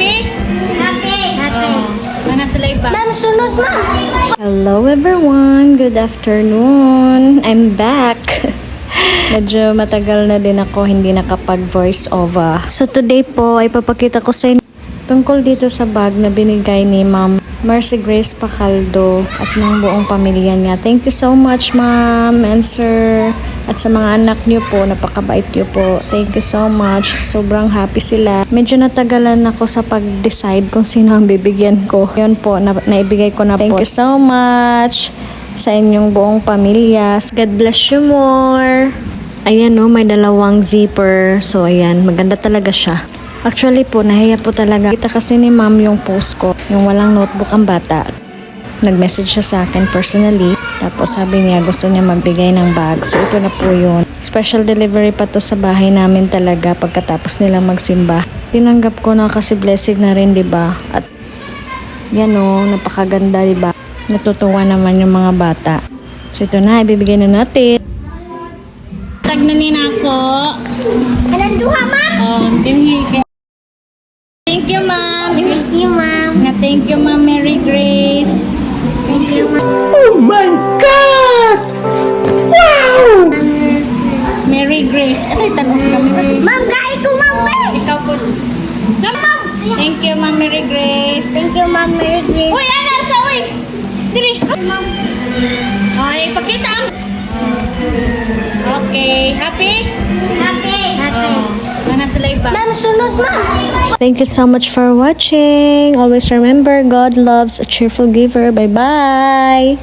Happy? Happy. Happy. Oh. Mana sila iba? Ma'am, sunod ma'am. Hello everyone! Good afternoon! I'm back! Medyo matagal na din ako hindi nakapag voice over. So today po ay papakita ko sa inyo tungkol dito sa bag na binigay ni Ma'am Mercy Grace Pacaldo at ng buong pamilya niya. Thank you so much Ma'am and Sir at sa mga anak niyo po, napakabait niyo po. Thank you so much. Sobrang happy sila. Medyo natagalan ako sa pag-decide kung sino ang bibigyan ko. Yun po, na, naibigay ko na Thank po. Thank you so much sa inyong buong pamilya. God bless you more. Ayan no, may dalawang zipper. So ayan, maganda talaga siya. Actually po, nahiya po talaga. Kita kasi ni ma'am yung post ko, yung walang notebook ang bata. Nag-message siya sa akin personally. Tapos sabi niya gusto niya magbigay ng bag. So ito na po yun. Special delivery pa to sa bahay namin talaga pagkatapos nilang magsimba. Tinanggap ko na kasi blessing na rin, di ba? At yan o, napakaganda, di ba? Natutuwa naman yung mga bata. So ito na, ibibigay na natin. Tag na ni nako. Alam duha ma'am. Oh, Thank you, ma'am. Thank you ma'am. Thank you, ma'am Mary Mary Grace. Ano yung tanong sa camera? Ma'am, gay ko ma'am. Oh, ikaw po. Ma'am. Thank you, ma'am Mary Grace. Thank you ma'am Mary Grace. Uy, ana sa uy. Diri. Ma'am. Ay, pakita ang. Okay, happy? Happy. Happy. Oh, sila iba? Ma'am, sunod ma'am. Thank you so much for watching. Always remember, God loves a cheerful giver. Bye-bye!